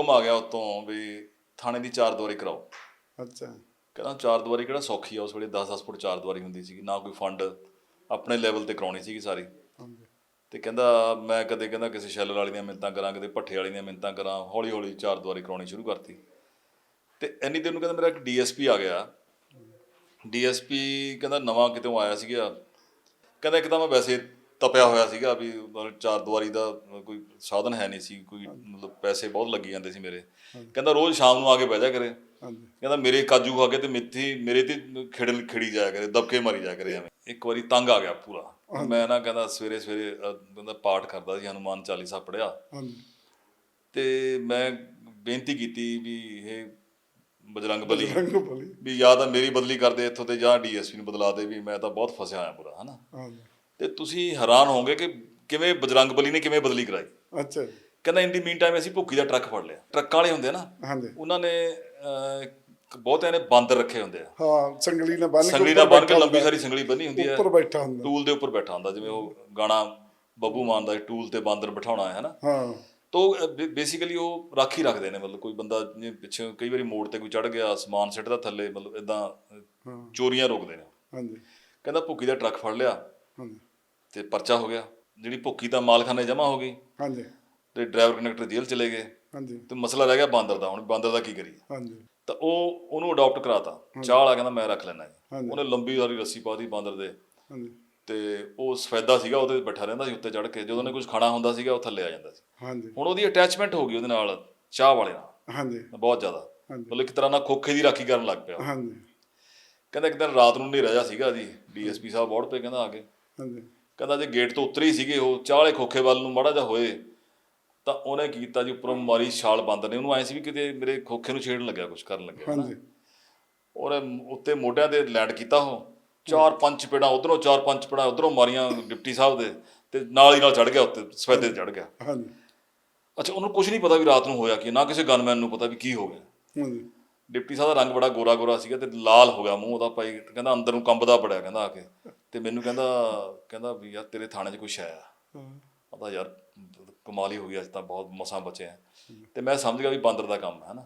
ਹੁਕਮ ਆ ਗਿਆ ਉਤੋਂ ਵੀ ਥਾਣੇ ਦੀ ਚਾਰ ਦੁਆਰੀ ਕਰਾਓ। ਅੱਛਾ। ਕਹਿੰਦਾ ਚਾਰ ਦੁਆਰੀ ਕਿਹੜਾ ਸੌਖੀ ਆ ਉਸ ਵੇਲੇ 10-10 ਫੁੱਟ ਚਾਰ ਦੁਆਰੀ ਹੁੰਦੀ ਸੀਗੀ ਨਾ ਕੋਈ ਫੰਡ ਆਪਣੇ ਲੈਵਲ ਤੇ ਕਰਾਉਣੀ ਸੀਗੀ ਸਾਰੀ। ਹਾਂਜੀ। ਤੇ ਕਹਿੰਦਾ ਮੈਂ ਕਦੇ ਕਹਿੰਦਾ ਕਿਸੇ ਸ਼ੈਲਰ ਵਾਲੀ ਦੀਆਂ ਮਿੰਤਾਂ ਕਰਾਂ ਕਦੇ ਭੱਠੇ ਵਾਲੀ ਦੀਆਂ ਮਿੰਤਾਂ ਕਰਾਂ ਹੌਲੀ ਹੌਲੀ ਚਾਰ ਦੁਆਰੀ ਕਰਾਉਣੀ ਸ਼ੁਰੂ ਕਰਤੀ। ਤੇ ਇੰਨੀ ਦਿਨ ਨੂੰ ਕਹਿੰਦਾ ਮੇਰਾ ਇੱਕ ਡੀਐਸਪੀ ਆ ਗਿਆ। ਡੀਐਸਪੀ ਕਹਿੰਦਾ ਨਵਾਂ ਕਿਤੋਂ ਆਇਆ ਸੀਗਾ। ਕਹਿੰਦਾ ਇੱਕ ਤਾਂ ਮੈਂ ਵੈਸੇ ਤਪਿਆ ਹੋਇਆ ਸੀਗਾ ਵੀ ਮਤਲਬ ਚਾਰ ਦੁਆਰੀ ਦਾ ਕੋਈ ਸਾਧਨ ਹੈ ਨਹੀਂ ਸੀ ਕੋਈ ਮਤਲਬ ਪੈਸੇ ਬਹੁਤ ਲੱਗੀ ਜਾਂਦੇ ਸੀ ਮੇਰੇ। ਕਹਿੰਦਾ ਰੋਜ਼ ਸ਼ਾਮ ਨੂੰ ਆ ਕੇ ਬਹਿ ਜਾ ਕਰੇ। ਕਹਿੰਦਾ ਮੇਰੇ ਕਾਜੂ ਖਾ ਕੇ ਤੇ ਮਿੱਥੀ ਮੇਰੇ ਤੇ ਖੇੜਨ ਖੇੜੀ ਜਾਇਆ ਕਰੇ ਦਬਕੇ ਮਾਰੀ ਜਾਇਆ ਕਰੇ ਐਵੇਂ। ਇੱਕ ਵਾਰੀ ਤੰਗ ਆ ਗਿਆ ਪੂਰਾ। ਮੈਂ ਨਾ ਕਹਿੰਦਾ ਸਵੇਰੇ ਸਵੇਰੇ ਕਹਿੰਦਾ ਪਾਠ ਕਰਦਾ ਸੀ ਹਨੂਮਾਨ ਚਾਲੀਸਾ ਪੜਿਆ ਹਾਂਜੀ। ਤੇ ਮੈਂ ਬੇਨਤੀ ਕੀਤੀ ਵੀ ਇਹ ਬਜਰੰਗ ਬਲੀ ਵੀ ਜਾਂ ਤਾਂ ਮੇਰੀ ਬਦਲੀ ਕਰ ਦੇ ਇੱਥੋਂ ਤੇ ਜਾਂ ਡੀਐਸਪੀ ਨੂੰ ਬਦਲਾ ਦੇ ਵੀ ਮੈਂ ਤਾਂ ਬਹੁਤ ਫਸਿਆ ਹੋਇਆ ਪੂਰਾ ਹਨਾ? ਹਾਂਜੀ। ਤੇ ਤੁਸੀਂ ਹੈਰਾਨ ਹੋਵੋਗੇ ਕਿ ਕਿਵੇਂ ਬਜਰੰਗ ਬਲੀ ਨੇ ਕਿਵੇਂ ਬਦਲੀ ਕਰਾਈ। ਅੱਛਾ ਜੀ, ਕਹਿੰਦਾ ਇਨ ਦੀ ਮੀਨ ਟਾਈਮ ਅਸੀਂ ਭੁੱਕੀ ਦਾ ਟਰੱਕ ਫੜ ਲਿਆ। ਟਰੱਕਾਂ ਵਾਲੇ ਹੁੰਦੇ ਆ ਨਾ ਹਾਂਜੀ। ਉਹਨਾਂ ਨੇ ਅਹ, ਬਹੁਤਿਆਂ ਨੇ ਬਾਂਦਰ ਰੱਖੇ ਹੁੰਦੇ ਆ। ਹਾਂ ਸੰਗਲੀ ਨਾਲ ਬੰਨ ਕੇ ਸੰਗਲੀ ਉੱਪਰ ਨਾਲ ਬੰਨ ਕੇ ਬੈਠਾ ਲੰਬੀ ਹੁੰਦਾ। ਸਾਰੀ ਸੰਗਲੀ ਬੰਨੀ ਹੁੰਦੀ ਹੈ। ਉੱਪਰ ਬੈਠਾ ਹੁੰਦਾ। ਟੂਲ ਦੇ ਉੱਪਰ ਬੈਠਾ ਹੁੰਦਾ ਜਿਵੇਂ ਉਹ ਗਾਣਾ ਬੱਬੂ ਮਾਨ ਦਾ ਟੂਲ ਤੇ ਬਾਂਦਰ ਬਿਠਾਉਣਾ ਹੈ ਹਨਾ? ਹਾਂ। ਤੋ ਬੇਸਿਕਲੀ ਉਹ ਰਾਖੀ ਰੱਖਦੇ ਨੇ ਮਤਲਬ ਕੋਈ ਬੰਦਾ ਜਿਵੇਂ ਪਿੱਛੇ ਕਈ ਵਾਰੀ ਮੋੜ ਤੇ ਕੋਈ ਚੜ ਗਿਆ ਸਮਾਨ ਸਿੱਟਦਾ ਥੱਲੇ ਮਤਲਬ ਇਦਾਂ ਹਾਂ। ਚੋਰੀਆਂ ਰੋਕਦੇ ਨੇ। ਹਾਂਜੀ। ਕਹਿੰਦਾ ਭੁੱਕੀ ਦਾ ਟਰੱਕ ਫੜ ਲਿਆ। ਹਾਂਜੀ। ਤੇ ਪਰਚਾ ਹੋ ਗਿਆ ਜਿਹੜੀ ਭੁੱਕੀ ਤਾਂ ਮਾਲਖਾਨੇ ਜਮ੍ਹਾਂ ਹੋ ਗਈ। ਹਾਂਜੀ। ਤੇ ਡਰਾਈਵਰ ਕੰਡਕਟਰ ਜੇਲ੍ਹ ਚਲੇ ਗਏ। ਹਾਂਜੀ। ਤੇ ਮਸਲਾ ਰਹਿ ਗਿਆ ਬਾਂਦਰ ਦਾ ਹੁਣ ਬਾਂਦਰ ਦਾ ਕੀ ਕਰੀਏ? ਹਾਂਜੀ। ਤਾਂ ਉਹ ਉਹਨੂੰ ਅਡਾਪਟ ਕਰਾਤਾ। ਚਾਹ ਵਾਲਾ ਕਹਿੰਦਾ ਮੈਂ ਰੱਖ ਲੈਣਾ ਜੀ। ਉਹਨੇ ਲੰਬੀ ਸਾਰੀ ਰੱਸੀ ਪਾਤੀ ਬਾਂਦਰ ਦੇ। ਹਾਂਜੀ। ਤੇ ਉਹ ਸਫੈਦਾ ਸੀਗਾ ਉਹਦੇ ਤੇ ਬੈਠਾ ਰਹਿੰਦਾ ਸੀ ਉੱਤੇ ਚੜ ਕੇ। ਜਦੋਂ ਉਹਨੇ ਕੁਝ ਖਾਣਾ ਹੁੰਦਾ ਸੀਗਾ ਉਹ ਥੱਲੇ ਆ ਜਾਂਦਾ ਸੀ। ਹਾਂਜੀ। ਹੁਣ ਉਹਦੀ ਅਟੈਚਮੈਂਟ ਹੋ ਗਈ ਉਹਦੇ ਨਾਲ ਚਾਹ ਵਾਲੇ ਨਾਲ। ਹਾਂਜੀ। ਬਹੁਤ ਜ਼ਿਆਦਾ। ਮਤਲਬ ਇੱਕ ਤਰ੍ਹਾਂ ਨਾਲ ਖੋਖੇ ਦੀ ਰਾਖੀ ਕਰਨ ਲੱਗ ਪਿਆ। ਹਾਂਜੀ। ਕਹਿੰਦਾ ਇੱਕ ਦਿਨ ਰਾਤ ਨੂੰ ਹਨੇਰਾ ਜਿਹਾ ਸੀਗਾ ਜੀ ਡੀਐਸਪੀ ਸਾਹਿਬ ਬੋਰਡ ਤੇ ਕਹਿੰਦਾ ਆ ਕੇ। ਹਾਂਜੀ। ਕਹਿੰਦਾ ਜੇ ਗੇਟ ਤੋਂ ਉੱਤਰੇ ਸੀਗੇ ਉਹ ਚਾਹ ਵਾਲੇ ਖੋਖੇ ਵੱਲ ਨੂੰ ਮਾੜਾ ਜਿਹਾ ਹੋਏ ਤਾਂ ਉਹਨੇ ਕੀਤਾ ਜੀ ਉੱਪਰੋਂ ਮਾਰੀ ਛਾਲ ਬੰਦ ਨੇ। ਉਹਨੂੰ ਐ ਸੀ ਵੀ ਕਿਤੇ ਮੇਰੇ ਖੋਖੇ ਨੂੰ ਛੇੜਨ ਲੱਗਿਆ ਕੁਝ ਕਰਨ ਲੱਗਿਆ। ਹਾਂਜੀ। ਉਹਨੇ ਉੱਤੇ ਮੋਢਿਆਂ ਤੇ ਲੈਂਡ ਕੀਤਾ ਉਹ। ਚਾਰ ਪੰਜ ਚਪੇੜਾਂ ਉਧਰੋਂ ਚਾਰ ਪੰਜ ਚਪੇੜਾਂ ਉਧਰੋਂ ਮਾਰੀਆਂ ਡਿਪਟੀ ਸਾਹਿਬ ਦੇ ਤੇ ਨਾਲ ਹੀ ਨਾਲ ਚੜ ਗਿਆ ਉੱਤੇ ਸਫੈਦੇ ਤੇ ਚੜ ਗਿਆ। ਹਾਂਜੀ। ਅੱਛਾ ਉਹਨੂੰ ਕੁਝ ਨਹੀਂ ਪਤਾ ਵੀ ਰਾਤ ਨੂੰ ਹੋਇਆ ਕੀ ਨਾ ਕਿਸੇ ਗਨਮੈਨ ਨੂੰ ਪਤਾ ਵੀ ਕੀ ਹੋ ਗਿਆ। ਹਾਂਜੀ। ਡਿਪਟੀ ਸਾਹਿਬ ਦਾ ਰੰਗ ਬੜਾ ਗੋਰਾ ਗੋਰਾ ਸੀਗਾ ਤੇ ਲਾਲ ਹੋ ਗਿਆ ਮੂੰਹ ਉਹਦਾ ਭਾਈ ਕਹਿੰਦਾ ਅੰਦਰ ਨੂੰ ਕੰਬਦਾ ਬੜਿਆ ਕਹਿੰਦਾ ਆ ਕੇ। ਤੇ ਮੈਨੂੰ ਕਹਿੰਦਾ ਕਹਿੰਦਾ ਵੀ ਯਾਰ ਤੇਰੇ ਥਾਣੇ 'ਚ ਕੁਛ ਆਇਆ ਹਾਂ, ਪਤਾ ਯਾਰ ਕਮਾਲ ਹੀ ਹੋ ਗਈ ਅੱਜ ਤਾਂ ਬਹੁਤ ਮਸਾਂ ਬਚੇ ਆ। ਤੇ ਮੈਂ ਸਮਝ ਗਿਆ ਵੀ ਬਾਂਦਰ ਦਾ ਕੰਮ ਹੈ ਨਾ।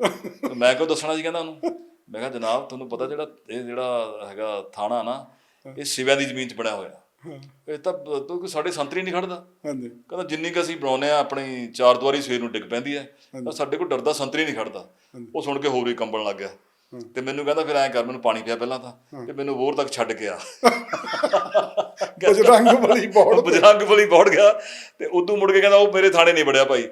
ਤੇ ਮੈਂ ਕਿਉਂ ਦੱਸਣਾ ਸੀ ਕਹਿੰਦਾ ਉਹਨੂੰ? ਮੈਂ ਕਿਹਾ ਜਨਾਬ ਤੁਹਾਨੂੰ ਪਤਾ ਜਿਹੜਾ ਇਹ ਜਿਹੜਾ ਹੈਗਾ ਥਾਣਾ ਨਾ ਇਹ ਸਿਵਿਆਂ ਦੀ ਜ਼ਮੀਨ 'ਚ ਬਣਿਆ ਹੋਇਆ। ਇਹ ਤਾਂ ਤੋਂ ਕੋਈ ਸਾਡੇ ਸੰਤਰੀ ਨਹੀਂ ਖੜਦਾ। ਹਾਂਜੀ। ਕਹਿੰਦਾ ਜਿੰਨੀ ਕੁ ਅਸੀਂ ਬਣਾਉਨੇ ਆ ਆਪਣੀ ਚਾਰ ਦੁਆਰੀ ਸਵੇਰ ਨੂੰ ਡਿੱਗ ਪੈਂਦੀ ਹੈ। ਤਾਂ ਸਾਡੇ ਕੋਲ ਡਰਦਾ ਸੰਤਰੀ ਨਹੀਂ ਖੜਦਾ। ਉਹ ਸੁਣ ਕੇ ਹੋਰ ਹੀ ਕੰਬਣ ਲੱਗ ਗਿਆ। ਤੇ ਮੈਨੂੰ ਕਹਿੰਦਾ ਫਿਰ ਐਂ ਕਰ ਮੈਨੂੰ ਪਾਣੀ ਪਿਆ ਪਹਿਲਾਂ ਤਾਂ ਤੇ ਮੈਨੂੰ ਵੋਰ ਤੱਕ ਛੱਡ ਕੇ ਆ। ਬਜਰੰਗ ਬਲੀ ਉਹ ਬਜਰੰਗ ਬਲੀ ਪਹੁੰਚ ਗਿਆ ਤੇ ਉਦੋਂ ਮੁੜ ਕੇ ਕਹਿੰਦਾ ਉਹ ਮੇਰੇ ਥਾਣੇ ਨਹੀਂ ਵੜਿਆ ਭਾਈ।